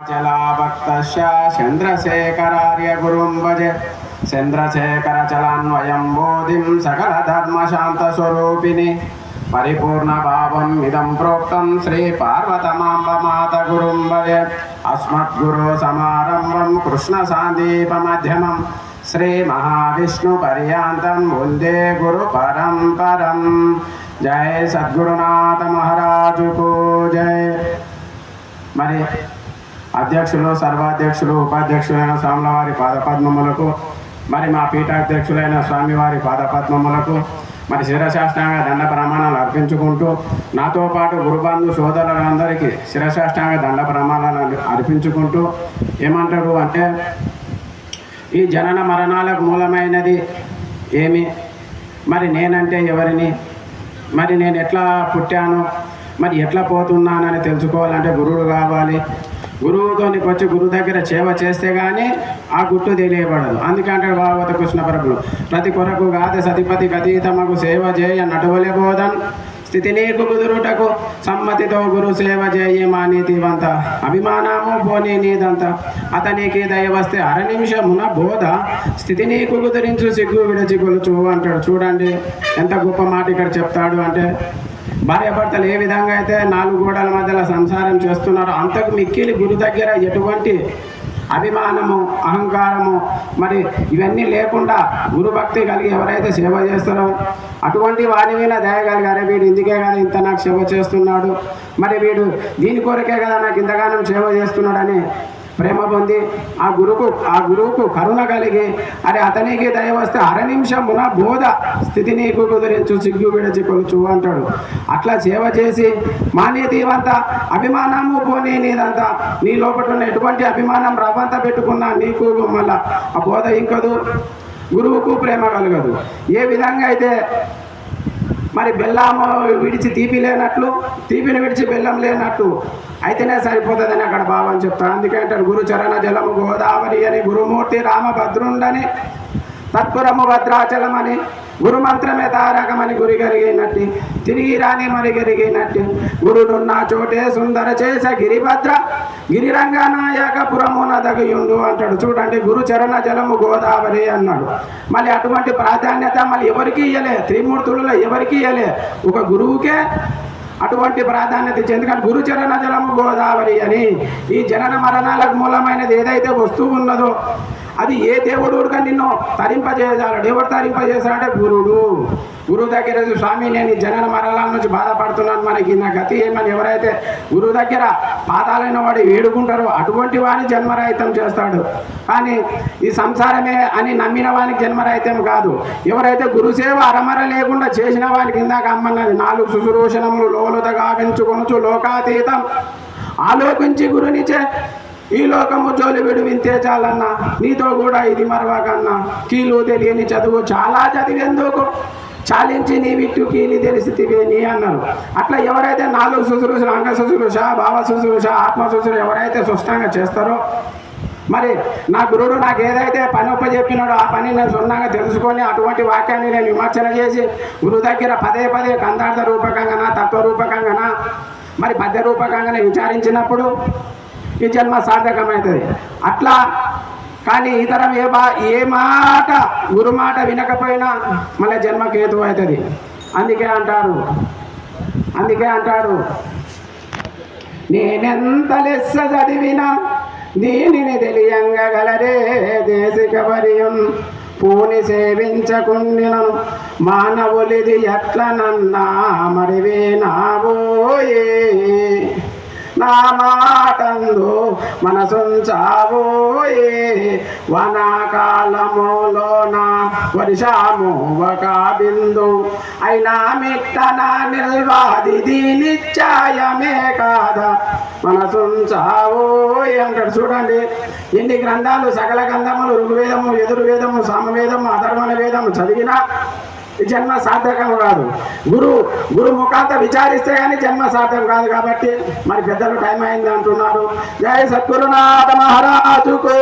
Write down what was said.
చలాభక్తశ్చ చంద్రశేఖరార్య గురుం భజే చంద్రశేఖరచలాన్వయం బోధిం సకల ధర్మశాంతస్వరూపిణి పరిపూర్ణ భావం ఇదం ప్రోక్తం శ్రీ పార్వతమాంబ మాత గురుం భజే అస్మద్గురు సమారంభం కృష్ణ సాందీపమధ్యమం శ్రీ మహావిష్ణు పర్యాంతం వందే గురు పరంపరం జయ సద్గురునాథ మహారాజుకు జయ మరి అధ్యక్షులు సర్వాధ్యక్షులు ఉపాధ్యక్షులైన స్వామివారి పాదపద్మములకు మరి మా పీఠాధ్యక్షులైన స్వామివారి పాదపద్మములకు మరి శిరశాస్త్రాంగ దండ ప్రమాణాలు అర్పించుకుంటూ నాతో పాటు గురుబంధు సోదరులందరికీ శిరశాస్త్రాంగ దండ ప్రమాణాలు అర్పించుకుంటూ ఏమంటారు అంటే ఈ జనన మరణాలకు మూలమైనది ఏమి? మరి నేనంటే ఎవరిని? మరి నేను ఎట్లా పుట్టాను? మరి ఎట్లా పోతున్నానని తెలుసుకోవాలంటే గురువు కావాలి. గురువుతోనికి వచ్చి గురువు దగ్గర సేవ చేస్తే కానీ ఆ గుట్టు తెలియబడదు. అందుకంటే భాగవత కృష్ణ ప్రభులు ప్రతి కొరకు గాది సతిపతి గతీతమకు సేవ చేయ నటువలే బోధన్. స్థితి నీకు కుదురుటకు సమ్మతితో గురు సేవ చేయి మా నీతివంత. అభిమానము పోనీ నీదంత. అతనికి దయ వస్తే అర నిమిషమున బోధ. స్థితి నీకు కుదిరించు సిగ్గు విడచి కొలుచు అంటాడు. చూడండి ఎంత గొప్ప మాట ఇక్కడ చెప్తాడు అంటే భార్యాభర్తలు ఏ విధంగా అయితే నాలుగు గోడల మధ్యలో సంసారం చేస్తున్నారో అంతకు మిక్కిలి గురి దగ్గర ఎటువంటి అభిమానము అహంకారము మరి ఇవన్నీ లేకుండా గురుభక్తి కలిగి ఎవరైతే సేవ చేస్తారో అటువంటి వారి మీద దయ కలిగారే వీడు. ఇందుకే కదా ఇంత నాకు సేవ చేస్తున్నాడు. మరి వీడు దీని కొరకే కదా నాకు ఇంతగానం సేవ చేస్తున్నాడని ప్రేమ పొంది ఆ గురువుకు ఆ గురువుకు కరుణ కలిగి అరే అతనికి దయ వస్తే అర నిమిషమున బోధ స్థితి నీకు కుదిరించు సిగ్గు విడచి కొలుచు అంటాడు. అట్లా సేవ చేసి మానేతీవంత అభిమానము పోనీ నీదంతా నీ లోపల ఉన్న ఎటువంటి అభిమానం రవ్వంతా పెట్టుకున్నా నీకు మళ్ళా ఆ బోధ ఇంకదు గురువుకు ప్రేమ కలగదు. ఏ విధంగా అయితే మరి బెల్లము విడిచి తీపి లేనట్లు తీపిని విడిచి బెల్లం లేనట్టు అయితేనే సరిపోతుందని అక్కడ భావం చెప్తాను అందుకే అంటారు గురు చరణ జలము గోదావరి అని గురుమూర్తి రామభద్రుండని తత్పురము భద్రాచలం అని గురు మంత్రమే తారకమని గురి గరిగినట్టు తిరిగి రాని మరి గరిగినట్టు గురుడున్న చోటే సుందర చేస గిరిభద్ర గిరిరంగనాయకపురమున దగయుండు అంటాడు. చూడండి గురు చరణ జలము గోదావరి అన్నాడు. మళ్ళీ అటువంటి ప్రాధాన్యత మళ్ళీ ఎవరికి ఇయ్యలే? త్రిమూర్తులలో ఎవరికి ఇయ్యలే? ఒక గురువుకే అటువంటి ప్రాధాన్యత ఇచ్చి ఎందుకంటే గురుచరణ జలము గోదావరి అని ఈ జనన మరణాలకు మూలమైనది ఏదైతే వస్తువు ఉన్నదో అది ఏ దేవుడు దేవుడుగా నిన్ను తరింపజేయగలడు ఎవరు తరింపజేశాడంటే గురుడు. గురువు దగ్గర స్వామి నేను జనన మరణాల నుంచి బాధపడుతున్నాను. మనకి నా గతి ఏమని ఎవరైతే గురువు దగ్గర పాదాలైన వాడు వేడుకుంటారో అటువంటి వాడిని జన్మరహితం చేస్తాడు. కానీ ఈ సంసారమే అని నమ్మిన వానికి జన్మరహితం కాదు. ఎవరైతే గురుసేవ అరమర లేకుండా చేసిన వానికి ఇందాక అమ్మన్నది నాలుగు శుశ్రూషణములు లోలుత గావించుకొనుచు లోకాతీతం. ఆలోకించి గురునిచే ఈ లోకము జోలి విడు వింతే చాలన్నా నీతో కూడా ఇది మరవకన్నా. కీలు తెలియని చదువు చాలా చదివేందుకు? చాలించి నీ విట్టు కీలి తెలిసితివే నీ అన్నారు. అట్లా ఎవరైతే నాలుగు శుశ్రూష అంగ శుశ్రూష భావ శుశ్రూష ఆత్మ శుశ్రూష ఎవరైతే సుష్టంగా చేస్తారో మరి నా గురుడు నాకు ఏదైతే పని ఒప్ప చెప్పినాడో ఆ పని నేను సున్నంగా తెలుసుకొని అటువంటి వాక్యాన్ని నేను విమర్శన చేసి గురువు దగ్గర పదే పదే కందార్థ రూపకంగానా తత్వ రూపకంగానా మరి పద్య రూపకంగానే విచారించినప్పుడు ఈ జన్మ సార్థకమవుతుంది అట్లా కానీ ఇతరం ఏ బా ఏ మాట గురు మాట వినకపోయినా మళ్ళీ జన్మకేతు అవుతుంది. అందుకే అంటారు. అందుకే అంటాడు నేనెంత లెస్స చదివినా దీనిని తెలియంగలరే దేశికవరియం పూని సేవించకుండినను మానవులిది ఎట్లనన్నా మరివే నాబోయే నా నందు మనసుంచావోయే వనాకాలములోన వర్షము ఒక బిందు. అయినా మిట్టన నిల్వాది దీనిచ్చాయమే కాదా. మనసుంచావోయే అంటాడు చూడండి. ఇన్ని గ్రంథాలు సకల గ్రంథములు ఋగ్వేదము ఎదుర్వేదము సామవేదము అధర్వణ వేదము చదివినా జన్మ సార్థకం కాదు. గురు గురు ముఖాంత విచారిస్తే కానీ జన్మ సార్థకం కాదు కాబట్టి మరి పెద్దలు టైం అయింది అంటున్నారు. జయ సద్గురునాథ మహారాజుకు.